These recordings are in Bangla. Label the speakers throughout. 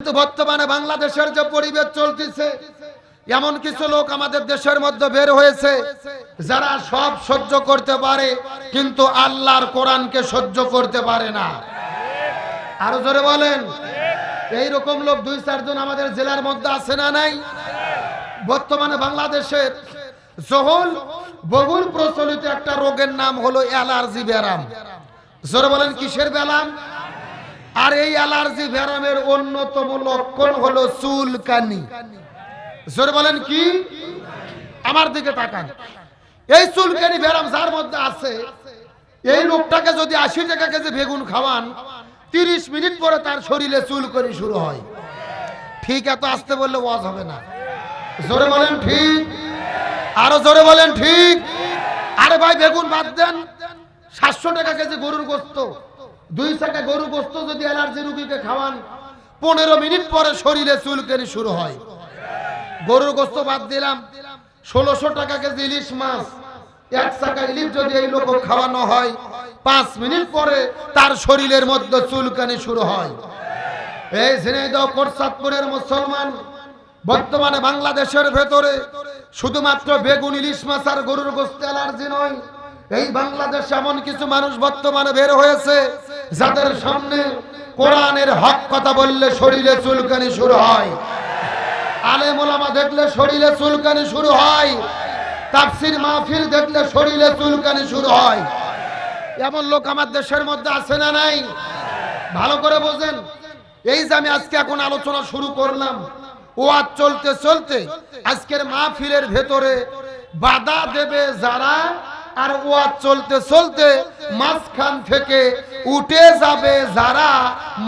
Speaker 1: কিন্তু বর্তমানে বাংলাদেশের যে পরিবেশ চলতেছে, এমন কিছু লোক আমাদের দেশের মধ্যে বের হয়েছে, যারা সব সহ্য করতে পারে, কিন্তু আল্লাহর কোরআনকে সহ্য করতে পারে না। আরও জোরে বলেন এই রকম লোক দুই, চারজন আমাদের জেলার মধ্যে আছে না নাই? বর্তমানে বাংলাদেশের জহল বহুল প্রচলিত একটা রোগের নাম হলো অ্যালার্জি ব্যারাম জোরে বলেন, কিসের ব্যারাম আর এই অ্যালার্জি ব্যারামের অন্যতম লক্ষণ হলো চুলকানি। জোরে বলেন কি? আমার দিকে তাকান। এই চুলকানি ব্যারাম যার মধ্যে আছে, এই লোকটাকে যদি আশি টাকা কেজি বেগুন খাওয়ান, তিরিশ মিনিট পরে তার শরীরে চুলকানি শুরু হয়। ঠিক এত আসতে বললে ওয়াজ হবে না। জোরে বলেন ঠিক? আরও জোরে বলেন ঠিক? আরে ভাই, বেগুন বাদ দেন। সাতশো টাকা কেজি গরুর গোস্ত। দুই টাকা গরুর গোস্ত যদি অ্যালার্জি রুগীকে খাওয়ান, পনেরো মিনিট পরে শরীরে চুলকানি শুরু হয়। গরুর গোস্ত বাদ দিলাম, ষোলোশো টাকা কেজি ইলিশ মাছ, এক টাকা ইলিশ যদি এই লোক খাওয়ানো হয়, পাঁচ মিনিট পরে তার শরীরের মধ্যে চুলকানি শুরু হয়। এই ঝিনাইদহ কোটসাদপুরের মুসলমান, বর্তমানে বাংলাদেশের ভেতরে শুধুমাত্র বেগুন, ইলিশ মাছ আর গরুর গোস্ত অ্যালার্জি নয় এই বাংলাদেশে এমন কিছু মানুষ বর্তমানে বের হয়েছে, যাদের সামনে কোরআনের হক কথা বললে শরীরে চুলকানি শুরু হয়। আলে আলেমোলামা দেখলে শরীরে চুলকানি শুরু হয়। তাফসির মাহফিল দেখলে শরীরে চুলকানি শুরু হয়। এমন লোক আমার দেশের মধ্যে আছে না নাই? ভালো করে বোঝেন। এই যে আমি আজকে এখন আলোচনা শুরু করলাম, ওয়াজ চলতে চলতে আজকের মাহফিলের ভেতরে বাধা দেবে যারা আর ওয়াজ চলতে চলতে মাঝখান থেকে উঠে যাবে যারা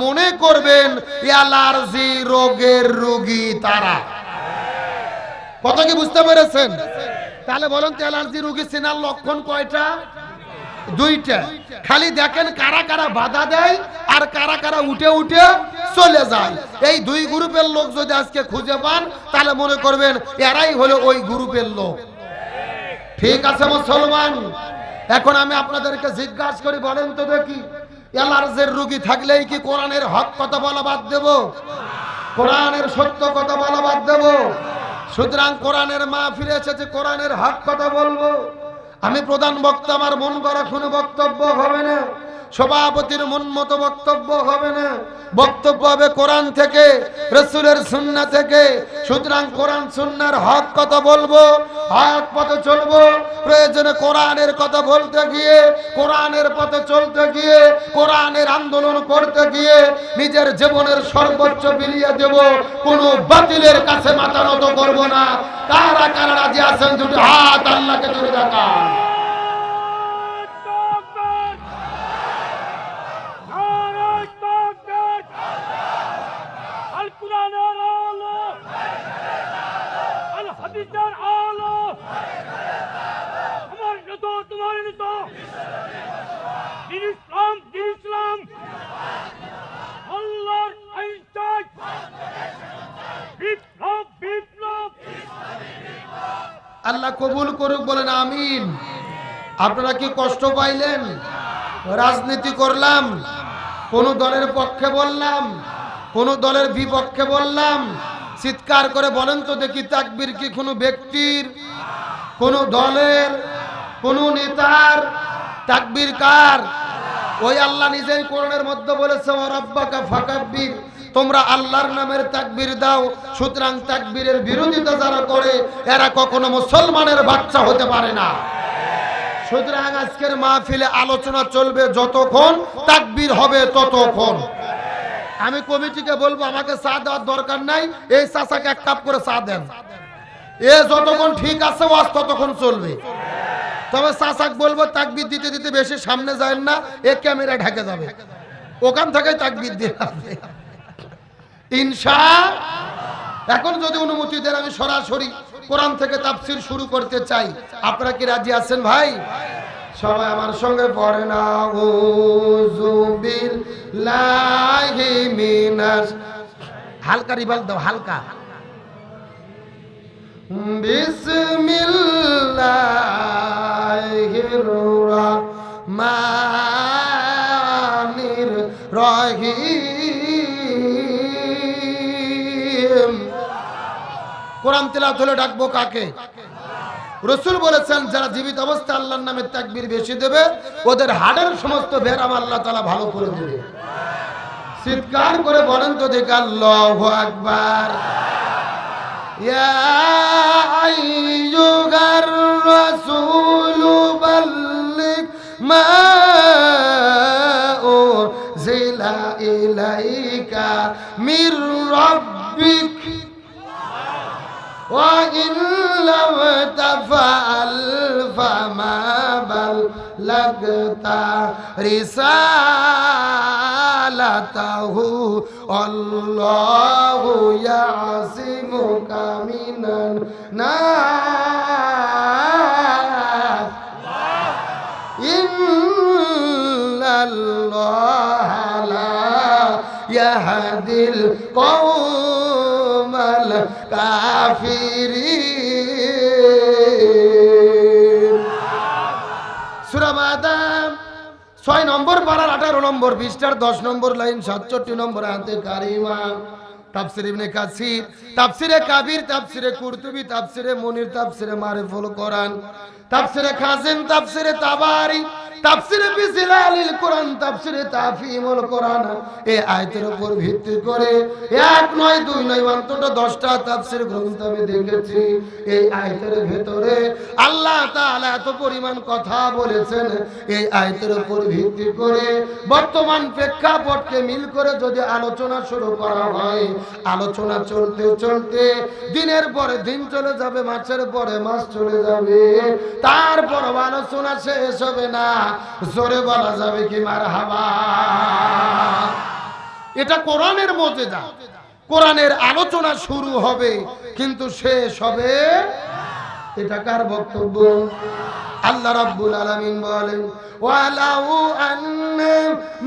Speaker 1: মনে করবেন অ্যালার্জি রোগের রোগী তারা। কত কি বুঝতে পেরেছেন? তাহলে বলেন তো অ্যালার্জি রোগী চেনার লক্ষণ কয়টা? দুইটা। খালি দেখেন কারা কারা বাধা দেয় আর কারা কারা উঠে উঠে চলে যায়। এই দুই গ্রুপের লোক যদি আজকে খুঁজে পান, তাহলে মনে করবেন, এরাই হলো ওই গ্রুপের লোক। ঠিক আছে, মুসলমান। এখন আমি আপনাদেরকে জিজ্ঞাসা করি, বলেন তো দেখি এলার্জের রুগী থাকলেই কি কোরআনের হক কথা বলা বাদ দেব? কোরআনের সত্য কথা বলা বাদ দেব? সুতরাং কোরআনের মা ফিরে এসেছে, কোরআনের হক কথা বলব। আমি প্রধান বক্তা, আমার মন করা কোনো বক্তব্য হবে না। সভাপতির মন মতো বক্তব্য হবে না। বক্তব্য হবে কোরআন থেকে, রসুলের সুন্না থেকে। সুতরাং কোরআন সুন্নার হক কথা বলব, হক পথে চলবো। প্রয়োজনে কোরআনের কথা বলতে গিয়ে, কোরআনের পথে চলতে গিয়ে, কোরআনের আন্দোলন করতে গিয়ে নিজের জীবনের সর্বোচ্চ বিলিয়ে দেব। কোনো বাতিলের কাছে মাথা নত করব না। কারা কারা রাজি আছেন? দুটি হাত আল্লাহকে তুলে দেখান। আল্লাহ কবুল করুক, বলেন আমিন। আপনারা কি কষ্ট পাইলেন? রাজনীতি করলাম, কোন দলের পক্ষে বললাম, কোন দলের বিপক্ষে বললাম। চিৎকার করে বলেন তো দেখি তাকবির কি কোনো ব্যক্তির, কোন দলের, কোন নেতার? তাকবির কার? ওই আল্লাহ নিজেই কোরআনের মধ্যে বলেছে ও রব্বাকা ফাকাব্বির। তোমরা আল্লাহর নামের তাকবীর দাও, সুতরাং তাকবীরের বিরোধিতা যারা করে, এরা কখনো মুসলমানের বাচ্চা হতে পারে না। সুতরাং আজকের মাহফিলে আলোচনা চলবে যতক্ষণ তাকবীর হবে ততক্ষণ। আমি কমিটিকে বলব, আমাকে চা দেওয়ার দরকার নাই, এই চাচাকে এক কাপ করে চা দেন। এ যতক্ষণ ঠিক আছে ওয়াজ ততক্ষণ চলবে। তবে চাচাক বলব, তাকবির দিতে দিতে বেশি সামনে যায় না, এ ক্যামেরা ঢাকে যাবে। ওখান থেকে তাকবির দিয়ে। ইনশা এখন যদি অনুমতি দেন, আমি সরাসরি কোরআন থেকে তাফসির শুরু করতে চাই। আপনারা কি রাজি আছেন ভাই? সবাই আমার সঙ্গে পড়ে না। উযু বিল্লাহি মিনাশ হালকা রিবাল দাও, হালকা। বিসমিল্লাহির রহমানির রহিম। কোরআন তেলা হলে ডাকবো কাকে? রসুল বলেছেন, যারা জীবিত অবস্থা আল্লাহর নামে ত্যাগবির বেশি দেবে, ওদের হাড়ের সমস্ত ব্যারাম আল্লাহ তালা ভালো করে দেবে। চিৎকার করে বলেন তো দেখে আল্লাহ আকবার। মির রব্বিক। وإن لم تفعل فما بلغت رسالته. الله يعصمك من الناس. إن الله لا يهدي القوم الكافرين সূরা মাদাম ছয় নম্বর পাড়ার আঠারো নম্বর বিশটার দশ নম্বর লাইন সাতষট্টি নম্বর হাতে কারিমা তাফসির ইবনে কাসির তাফসিরে কাবির তাফসিরে কুরতুবি তাফসিরে মুনির তাফসিরে মারিফুল কোরআন তাফসিরে খাজিম তাফসিরে তাবারি তাফসিরে বিজিলালিল কোরআন, তাফসিরে তাফিমুল কোরআন। এই আয়াতের উপর ভিত্তি করে এক নয়, দুই নয়, অন্তত দশটা তাফসির গ্রন্থ আমি দেখেছি। এই আয়াতের ভেতরে আল্লাহ তাআলা এত পরিমাণ কথা বলেছেন। এই আয়াতের উপর ভিত্তি করে বর্তমান প্রেক্ষাপটকে মিল করে যদি আলোচনা শুরু করা হয়, আলোচনা চলতে চলতে দিনের পরে দিন চলে যাবে, মাসের পরে মাস চলে যাবে। তারপর আলোচনা শেষ হবে না। জোরে বলা যাবে কি মার হাবা এটা কোরআনের মজেদা। কোরআনের আলোচনা শুরু হবে, কিন্তু শেষ হবে এটা কার বক্তব্য? আল্লাহ রাব্বুল আলামিন বলেন, ওয়ালাউ আন্না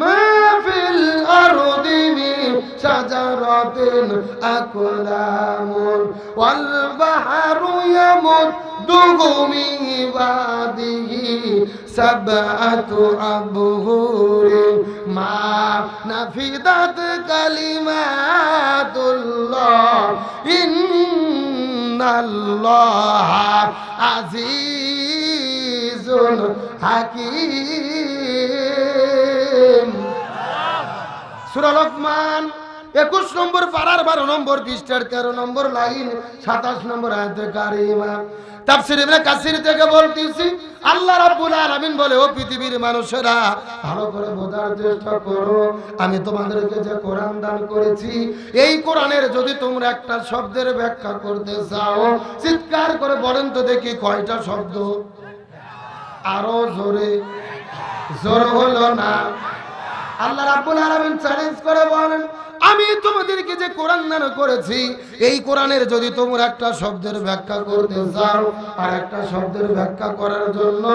Speaker 1: মা ফিল আরদি মিন শাজারাতিন আকলামুন, ওয়াল বাহরু ইয়ামুদ্দুহু মিন বাদিহি সাবআতু আবহুরিন মা নাফিদাত কালিমাতুল্লাহ ইন্নাল্লাহ আজিজুল হাকিম। সূরা একুশ নম্বর পাড়ার বারো নম্বর পৃষ্ঠার তেরো নম্বর লাইন, সাতাশ নম্বর আয়তে বলে, ও পৃথিবীর মানুষেরা আমি কোরআন দান করেছি, এই যদি তোমরা একটা শব্দের ব্যাখ্যা করতে চাও, চিৎকার করে বলেন তো দেখি কয়টা শব্দ। আরও জোরে। জোর হলো না। আল্লাহ রাব্বুল আলামিন চ্যালেঞ্জ করে বলেন আমি তোমাদেরকে যে কোরআন দান করেছি, এই কোরআনের যদি তোমরা একটা শব্দের ব্যাখ্যা করতে চাও, আর একটা শব্দের ব্যাখ্যা করার জন্য,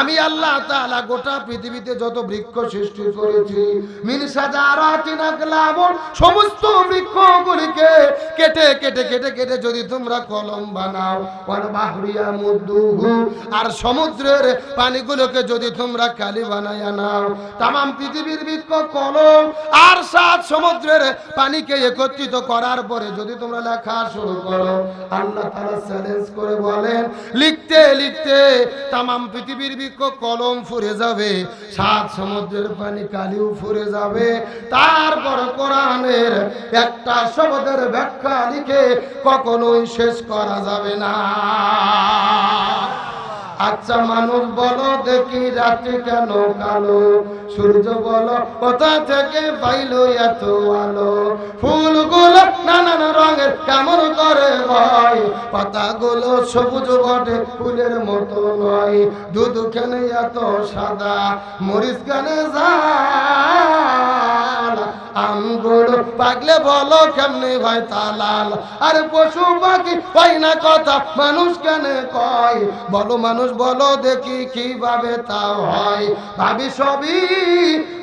Speaker 1: আমি আল্লাহ তাআলা গোটা পৃথিবীতে যত বৃক্ষ সৃষ্টি করেছি মিন সাজারাতিন লাবন সমস্ত বৃক্ষগুলিকে কেটে কেটে কেটে কেটে যদি তোমরা কলম বানাও বাহরিয়া মুদ্দুহু আর সমুদ্রের পানিগুলোকে যদি তোমরা কালি বানায়া নাও, তামাম পৃথিবীর বৃক্ষ, কলম আর সাত সমুদ্রের পানিকে একত্রিত করার পরে যদি তোমরা লেখা শুরু করো, আল্লাহ তাআলা চ্যালেঞ্জ করে বলেন, লিখতে লিখতে তামাম পৃথিবীর বৃক্ষ, কলম ফুরে যাবে, সাত সমুদ্রের পানি কালিও ফুরে যাবে। তারপর কোরআনের একটা শব্দের ব্যাখ্যা লিখে কখনোই শেষ করা যাবে না। আচ্ছা মানুষ বলো, দেখি রাত্রি কেন কালো? সূর্য বলো, কোথা থেকে পাইলো এত আলো? ফুলগুলো নানান রঙের, কেমন করে হয়? পাতাগুলো সবুজ বটে, ফুলের মতো নয়। দুধ কেন এত সাদা, মরিচ কেন জাল পাগলে বলো কেমনে ভাই তালাল আরে পশু পাখি হয় না কথা, মানুষ কেন কয়? বলো মানুষ বলো দেখি কীভাবে তাও হয়। ভাবি সবই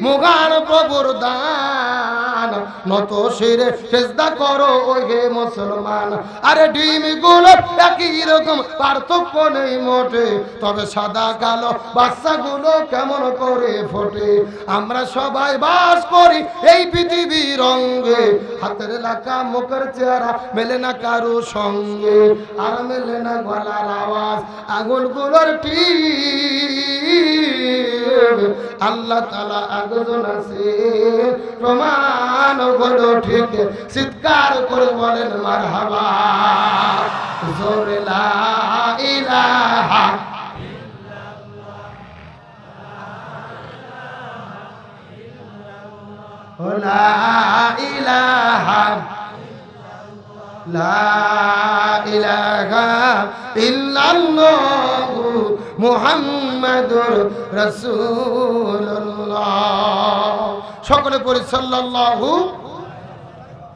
Speaker 1: মুগার প্রভুর দান। নত শিরে চেষ্টা করো ওই হে মুসলমান। আরে ডিমগুলো একই রকম, পার্থক্য নেই মোটে। তবে সাদা কালো বাচ্চাগুলো কেমন করে ফোটে। আমরা সবাই বাস করি এই পৃথিবী রঙ্গে হাতের এলাকা মুখের চেহারা মেলে না কারও সঙ্গে। আর মেলে না গলার আওয়াজ। আঙুলগুলোর টিপ। আল্লাহ তালা একজন আছে। প্রমাণ হলো ঠিক। চিৎকার করে বলেন মার হাবা জোরে ইলাহা ইল্লাল্লাহু। মুহাম্মাদুর রাসূলুল্লাহ। সকলে পড়ি, সাল্লাল্লাহু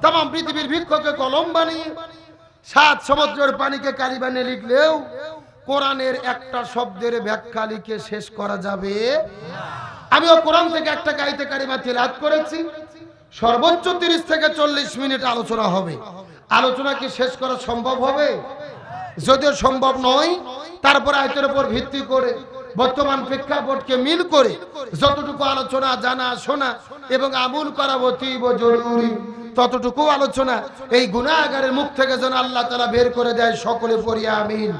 Speaker 1: তাম পৃথিবীর বৃক্ষকে কলম বানিয়ে, সাত সমুদ্রের পানিকে কালি বানিয়ে লিখলেও কোরআনের একটা শব্দের ব্যাখ্যা লিখে শেষ করা যাবে আমিও কোরআন থেকে একটা গাইতে কারিমা তেলাত করেছি। সর্বোচ্চ তিরিশ থেকে চল্লিশ মিনিট আলোচনা হবে। আলোচনা কি শেষ করা সম্ভব হবে? যদিও সম্ভব নয় তারপর আয়তের উপর ভিত্তি করে বর্তমান প্রেক্ষাপটকে মিল করে যতটুকু আলোচনা জানা, শোনা এবং আমূল করা অতীব জরুরি। ততটুকু আলোচনা এই গুণাগারের মুখ থেকে যেন আল্লাহ তালা বের করে দেয় সকলে পড়ি, আমিন।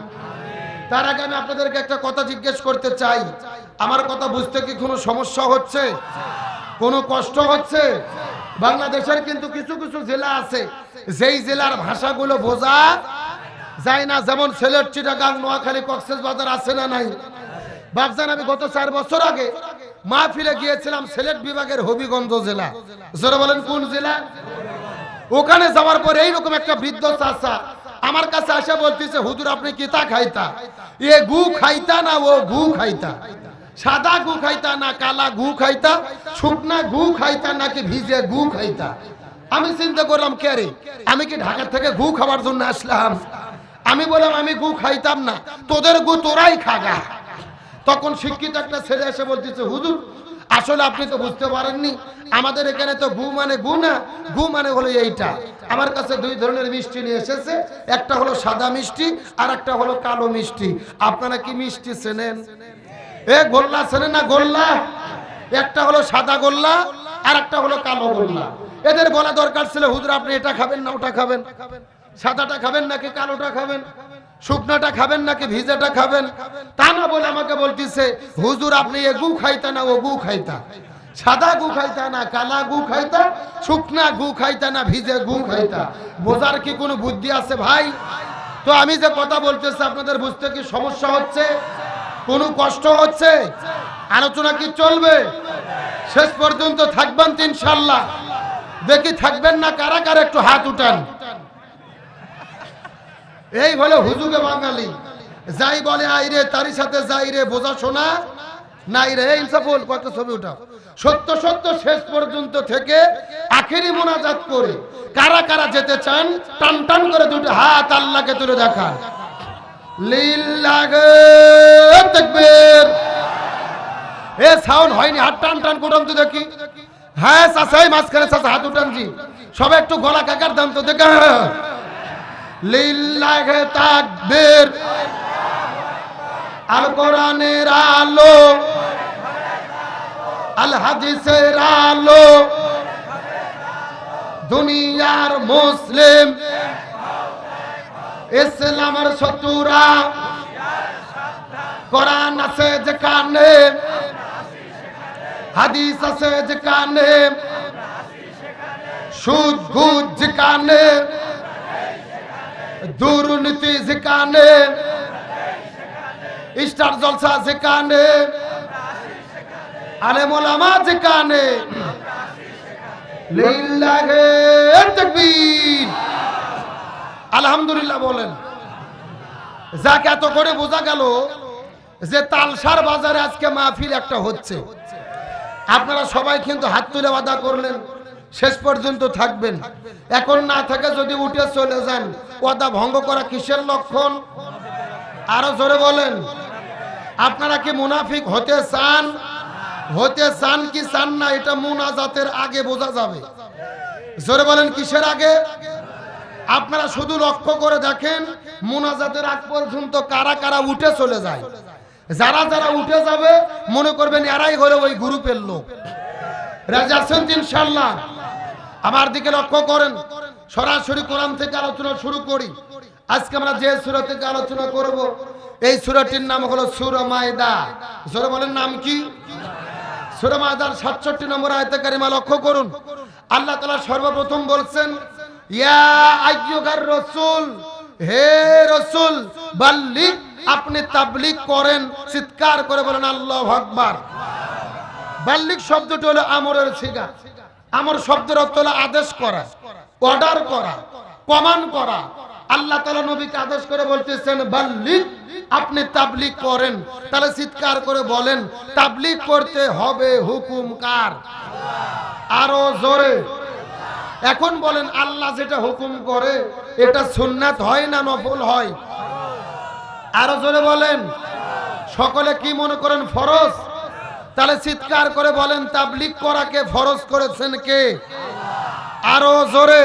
Speaker 1: তার আগে আমি আপনাদেরকে একটা কথা জিজ্ঞেস করতে চাই। আমার কথা বুঝতে কি কোনো সমস্যা হচ্ছে? কোনো কষ্ট হচ্ছে? বাংলাদেশের কিন্তু কিছু কিছু জেলা আছে, যেই জেলার ভাষাগুলো বোঝা যায় না, যেমন সিলেট চিটাগাং, নোয়াখালী, কক্সেস বাজার আছে না নাই? বাবজান আমি গত চার বছর আগে মাহফিলে গিয়েছিলাম সিলেট বিভাগের হবিগঞ্জ জেলা। জোরে বলেন, কোন জেলা? ওখানে যাওয়ার পর এইরকম একটা বৃদ্ধ চাষা আমার কাছে আসে, বলতেছে, হুজুর, আপনি কি তা খাইতা? এ গু খাইতা না, ও গু খাইতা? সাদা গু খাইতা না, কালা গু খাইতা? শুকনা গু খাইতা নাকি ভিজে গু খাইতা? আমি চিন্তা করলাম, কে রে? আমি কি ঢাকা থেকে গু খাবার জন্য আসলাম? আমি বললাম, আমি গু খাইতাম না, তোদের গু তোরাই খাগা তখন শিক্ষিত একটা ছেলে এসে বলতেছে, হুজুর, আসলে আপনি তো বুঝতে পারেননি, আমাদের এখানে তো গু মানে গু না, গু মানে হলো এইটা। আমার কাছে দুই ধরনের মিষ্টি নিয়ে এসেছে, একটা হলো সাদা মিষ্টি আর একটা হলো কালো মিষ্টি। আপনারা কি মিষ্টি চেনেন? এ গোল্লা চেনেন না গোল্লা? একটা হলো সাদা গোল্লা আর একটা হলো কালো গোল্লা। এদের বলা দরকার ছিল, হুজুর, আপনি এটা খাবেন না, ওটা খাবেন। সাদাটা খাবেন নাকি কালোটা খাবেন? শুকনাটা খাবেন নাকি ভিজাটা খাবেন? তা না বলে আমাকে বলতেছে, হুজুর, আপনি এ গু খাইতা না, ও গু খাইতা? সাদা গু খাইতা না, কালা গু খাইতা, শুকনা গু খাইতা না, ভিজে গু খাইতা? বোঝার কি কোনো বুদ্ধি আছে ভাই? তো আমি যে কথা বলতেছি, আপনাদের বুঝতে কি সমস্যা হচ্ছে? কোনো কষ্ট হচ্ছে? আলোচনা কি চলবে? শেষ পর্যন্ত থাকবেন ইনশাল্লাহ দেখি থাকবেন না, কারা কারা একটু হাত উঠান। এই বলে, হুজুগে বাঙালি। যাই বলে আইরে তারই সাথে যাই রে, বোঝা শোনা? নাই রে ইনসাফুল কত ছবি উঠাও। সত্য সত্য, শেষ পর্যন্ত থেকে আখেরি মোনাজাত করে কারা কারা যেতে চান, টান টান করে দুটো হাত আল্লাহকে তুলে দেখান। এ সাউন্ড হয়নি, হাত টান টান করুন তো দেখি। হ্যাঁ চাচাই, মাঝখানে চাচা, হাত উঠান জি সবাই একটু গলা কাকার দাম তো দেখা লিল্লাহে তাকবীর। আল কোরআনের আলো। আল হাদিসের আলো। দুনিয়ার মুসলিম। ইসলামের শত্রুরা। কোরআন আছে যেখানে। হাদিস আছে যেখানে। সুদ, ঘুষ যেখানে। দুর্নীতি যেখানে, স্টার জলসা যেখানে, আলে মোলামা যেখানে আলহামদুলিল্লাহ বলেন। যাকে, এত করে বোঝা গেল যে তালসার বাজারে আজকে মাহফিল একটা হচ্ছে। আপনারা সবাই কিন্তু হাত তুলে বাধা করলেন। শেষ পর্যন্ত থাকবেন। এখন না থাকে যদি উঠে চলে যান, ওয়াদা ভঙ্গ করা কিসের লক্ষণ? আরও জোরে বলেন। আপনারা কি মুনাফিক হতে চান? হতে চান কি চান না, এটা মুনাজাতের আগে বোঝা যাবে। জোরে বলেন, কিসের আগে? আপনারা শুধু লক্ষ্য করে দেখেন, মুনাজাতের আগ পর্যন্ত কারা কারা উঠে চলে যায়। যারা যারা উঠে যাবে, মনে করবেন এরাই হলো ওই গ্রুপের লোক। রাজি আমার দিকে লক্ষ্য করেন। সরাসরি কোরআন থেকে আলোচনা শুরু করি। আজকে আমরা যে সুরা থেকে আলোচনা করব, এই সুরাটির নাম হলো সুর মায়দা। সুরা বলেন নাম কি? সুরা মায়দার সাতষট্টি নম্বর আয়তে কারিমা লক্ষ্য করুন। আল্লাহ তালা সর্বপ্রথম বলছেন, ইয়া আইয়ুগার রসুল, হে রসুল বাল্লিক আপনি তাবলিক করেন, চিৎকার করে বলেন আল্লাহ আকবার। বাল্লিক শব্দটি হলো আমরের সিগা। আমর শব্দের অর্থ হলো আদেশ করা অর্ডার করা কমান করা। আল্লাহ তালা নবীকে আদেশ করে বলতেছেন, বাল্লিক, আপনি তাবলিক করেন। তাহলে চিৎকার করে বলেন তাবলিক করতে হবে হুকুম কার? আরও জোরে। এখন বলেন, আল্লাহ যেটা হুকুম করে, এটা সুন্নাত হয় না নফল হয়? আরও জোরে বলেন, সকলে কি মনে করেন ফরজ? তাহলে চিৎকার করে বলেন তাবলিক করাকে ফরজ করেছেন কে? আরও জোরে।